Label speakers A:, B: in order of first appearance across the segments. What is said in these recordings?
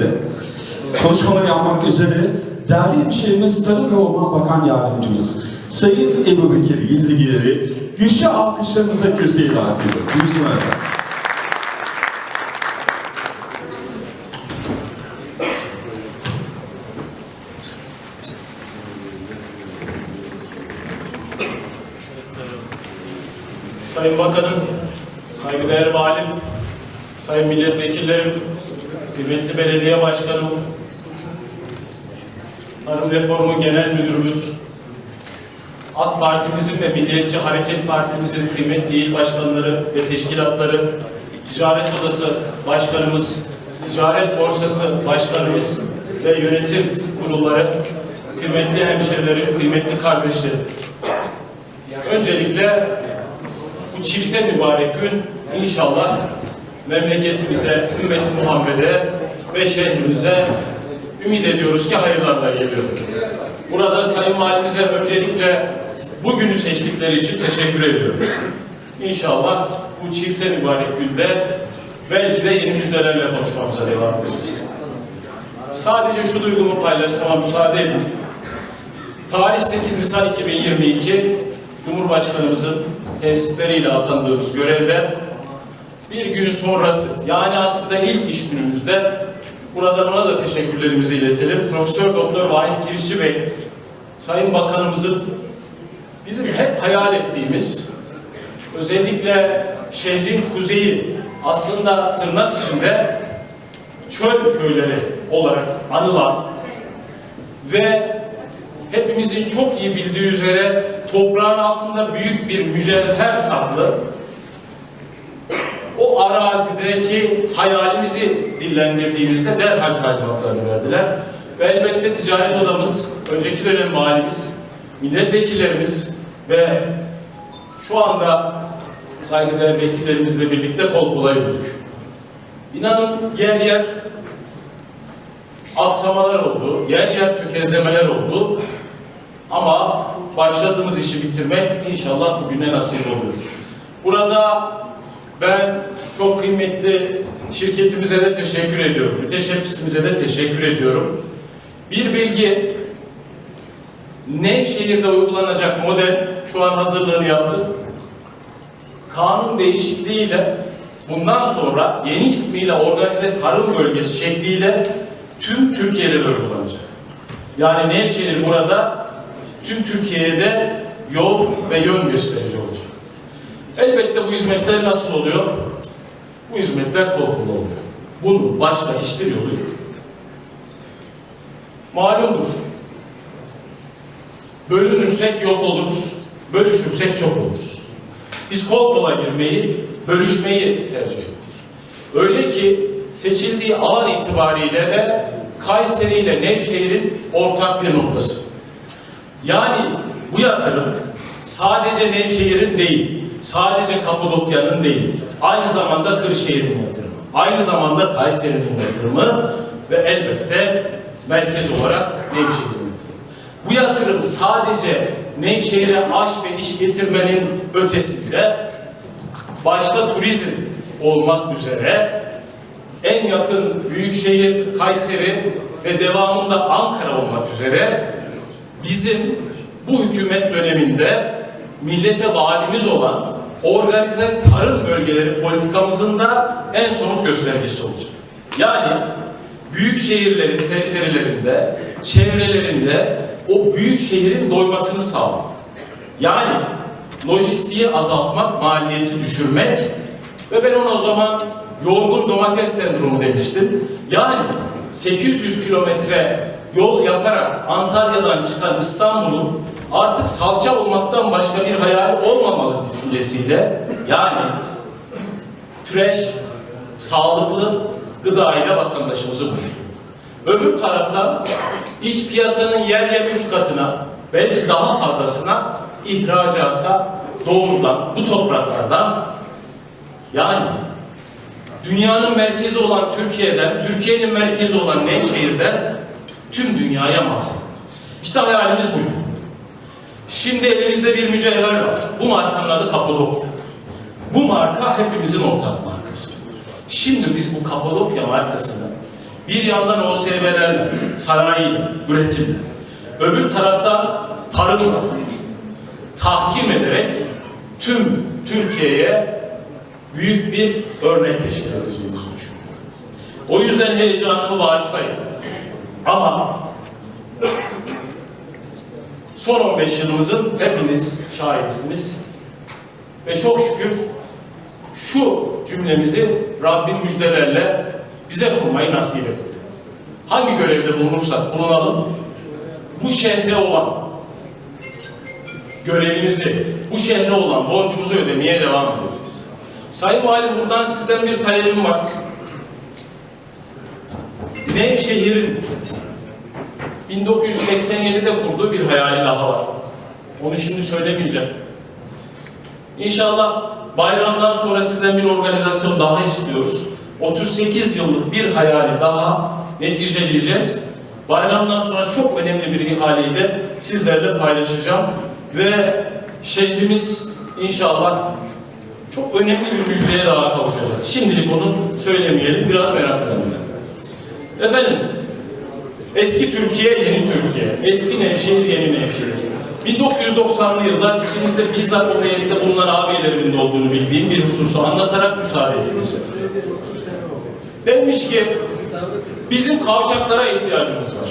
A: de konuşmaları yapmak üzere değerli hemşehrimiz Tarım ve Orman Bakan Yardımcımız Sayın Ebu Bekir Gizligir'i güçlü alkışlarımıza kürsüye davet ediyorum. Buyursun efendim.
B: Sayın Bakanım, saygıdeğer valim, sayın milletvekillerim, kıymetli belediye başkanım, Tarım Reformu Genel Müdürümüz, AK Partimizin ve Milliyetçi Hareket Partimizin kıymetli il başkanları ve teşkilatları, Ticaret Odası Başkanımız, Ticaret Borsası Başkanımız ve yönetim kurulları, kıymetli hemşerilerim, kıymetli kardeşlerim. Öncelikle bu çifte mübarek gün inşallah memleketimize, ümmeti Muhammed'e ve şehrimize ümit ediyoruz ki hayırlarla geliyor. Burada Sayın Valimize öncelikle bugünü seçtikleri için teşekkür ediyorum. İnşallah bu çifte mübarek günde belki de yeni müjdelerle konuşmamıza devam edeceğiz. Sadece şu duygumu paylaşmama müsaade edin. Tarih 8 Nisan 2022 Cumhurbaşkanımızın tesisleriyle atandığımız görevde bir gün sonrası yani aslında ilk iş günümüzde buradan ona da teşekkürlerimizi iletelim. Profesör Doktor Vahit Girişçi Bey Sayın Bakanımızın bizim hep hayal ettiğimiz özellikle şehrin kuzeyi aslında tırnak içinde çöl köyleri olarak anılan ve hepimizin çok iyi bildiği üzere toprağın altında büyük bir mücevher saklı. O arazideki hayalimizi dillendirdiğimizde derhal talimatlarını verdiler. Ve elbette ticaret odamız, önceki dönem valimiz, milletvekillerimiz ve şu anda saygıdeğer vekillerimizle birlikte kol kola yürüdük. İnanın yer yer aksamalar oldu, yer yer tökezlemeler oldu. Ama başladığımız işi bitirmek inşallah bugüne nasip olur. Burada ben çok kıymetli şirketimize de teşekkür ediyorum. Müteşebbisimize de teşekkür ediyorum. Bir bilgi, Nevşehir'de uygulanacak model şu an hazırlığını yaptık. Kanun değişikliğiyle bundan sonra yeni ismiyle organize tarım bölgesi şekliyle tüm Türkiye'de de uygulanacak. Yani Nevşehir burada tüm Türkiye'de yol ve yön gösterici olacak. Elbette bu hizmetler nasıl oluyor? Bu hizmetler kola oluyor. Bunun başka hiçbir yolu yok. Malumdur. Bölünürsek yok oluruz, bölüşürsek çok oluruz. Biz kol kola girmeyi, bölüşmeyi tercih ettik. Öyle ki seçildiği alan itibariyle de Kayseri ile Nevşehir'in ortak bir noktası. Yani bu yatırım sadece Nevşehir'in değil, sadece Kapadokya'nın değil, aynı zamanda Kırşehir'in yatırımı, aynı zamanda Kayseri'nin yatırımı ve elbette merkez olarak Nevşehir'in yatırımı. Bu yatırım sadece Nevşehir'e aş ve iş getirmenin ötesinde başta turizm olmak üzere en yakın büyük şehir Kayseri ve devamında Ankara olmak üzere bizim bu hükümet döneminde millete vaadimiz olan organize tarım bölgeleri politikamızın da en somut göstergesi olacak. Yani büyük şehirlerin periferilerinde, çevrelerinde o büyük şehrin doymasını sağlamak. Yani lojistiği azaltmak, maliyeti düşürmek ve ben ona o zaman yorgun domates sendromu demiştim. Yani 800 kilometre yol yaparak Antalya'dan çıkan İstanbul'un artık salça olmaktan başka bir hayali olmamalı düşüncesiyle yani fresh, sağlıklı gıda ile vatandaşımızı buluşturduk. Öbür taraftan iç piyasanın yer yer üç katına belki daha fazlasına ihracata doğrudan bu topraklardan yani dünyanın merkezi olan Türkiye'den, Türkiye'nin merkezi olan Nevşehir'den tüm dünyaya mal. İşte hayalimiz buydu. Şimdi elimizde bir mücevher var. Bu markanın adı Kapadokya. Bu marka hepimizin ortak markası. Şimdi biz bu Kapadokya markasını Bir yandan OSB'lerle, sanayi, üretimle, öbür taraftan tarımla tahkim ederek tüm Türkiye'ye büyük bir örnek teşkil edeceğimizi düşünüyorum. O yüzden heyecanımı bağışlayın. Ama son 15 yılımızın hepiniz şahidisiniz. Ve çok şükür şu cümlemizi Rabbin müjdelerle bize kurmayı nasip etti. Hangi görevde bulunursak bulunalım, bu şehre olan görevimizi, bu şehre olan borcumuzu ödemeye devam edeceğiz. Sayın Valim buradan sizden bir talebim var. Nevşehir'in 1987'de kurduğu bir hayali daha var. Onu şimdi söylemeyeceğim. İnşallah bayramdan sonra sizden bir organizasyon daha istiyoruz. 38 yıllık bir hayali daha neticeleyeceğiz. Bayramdan sonra çok önemli bir ihaleyi de sizlerle paylaşacağım. Ve şehrimiz inşallah çok önemli bir müjdeye daha kavuşacak. Şimdilik onu söylemeyelim, biraz meraklanın. Efendim, eski Türkiye, yeni Türkiye. Eski Nevşehir, yeni Nevşehir. 1990'lı yıllar içimizde bizzat o heyette bulunan ağabeylerimin olduğunu bildiğim bir hususu anlatarak müsaade isteyeceğim. Demiş ki, bizim kavşaklara ihtiyacımız var.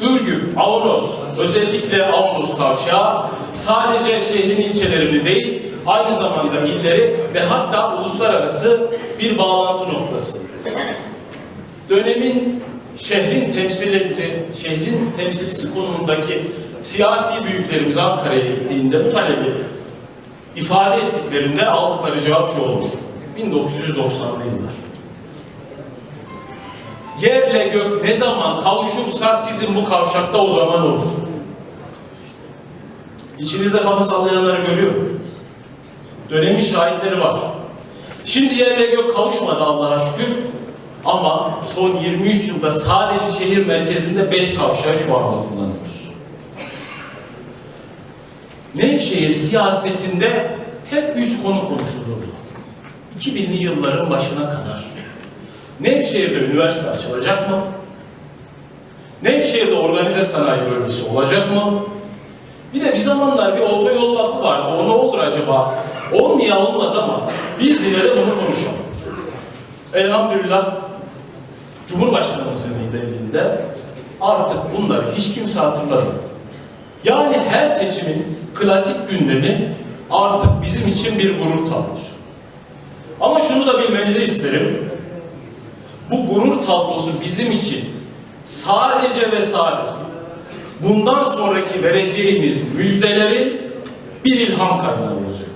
B: Ürgüp, Avanos, özellikle Avanos kavşağı sadece şehrin ilçelerini değil, aynı zamanda illeri ve hatta uluslararası bir bağlantı noktası. Dönemin şehrin temsilcisi, şehrin temsilcisi konumundaki siyasi büyüklerimiz Ankara'ya gittiğinde bu talebi ifade ettiklerinde aldıkları cevap şu olur. 1990'lı yıllar. Yerle gök ne zaman kavuşursa sizin bu kavşakta o zaman olur. İçinizde kafa sallayanları görüyorum. Dönemin şahitleri var. Şimdi yerle gök kavuşmadı Allah'a şükür. Ama son 23 yılda sadece şehir merkezinde 5 kavşağı şu anda kullanıyoruz. Nevşehir siyasetinde hep üç konu konuşulurdu. 2000'li yılların başına kadar. Nevşehir'de üniversite açılacak mı? Nevşehir'de organize sanayi bölgesi olacak mı? Bir de bir zamanlar bir otoyol lafı vardı. O ne olur acaba? Olmaya olmaz ama biz yine de bunu konuşalım. Elhamdülillah Cumhurbaşkanımızın liderliğinde artık bunları hiç kimse hatırlamıyor. Yani her seçimin klasik gündemi artık bizim için bir gurur tablosu. Ama şunu da bilmenizi isterim. Bu gurur tablosu bizim için sadece ve sadece bundan sonraki vereceğimiz müjdelerin bir ilham kaynağı olacaktır.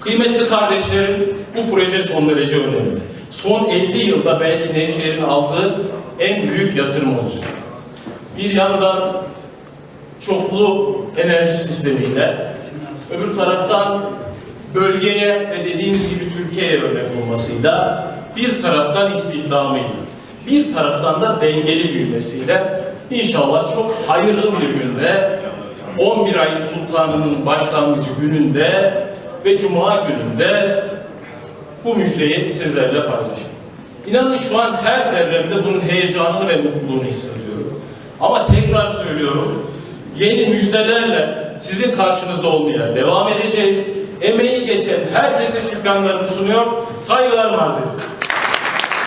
B: Kıymetli kardeşlerim, bu proje son derece önemli. Son 50 yılda belki Nevşehir'in aldığı en büyük yatırım olacak. Bir yandan çoklu enerji sistemiyle, öbür taraftan bölgeye ve dediğimiz gibi Türkiye'ye örnek olmasıyla, bir taraftan istihdamıyla, bir taraftan da dengeli büyümesiyle inşallah çok hayırlı bir günde 11 ayın sultanının başlangıcı gününde ve cuma gününde bu müjdeyi sizlerle paylaşıyorum. İnanın şu an her zerremde bunun heyecanını ve mutluluğunu hissediyorum. Ama tekrar söylüyorum, yeni müjdelerle sizin karşınızda olmaya devam edeceğiz. Emeği geçen herkese şükranlarımı sunuyor, saygılarımı arz ediyorum.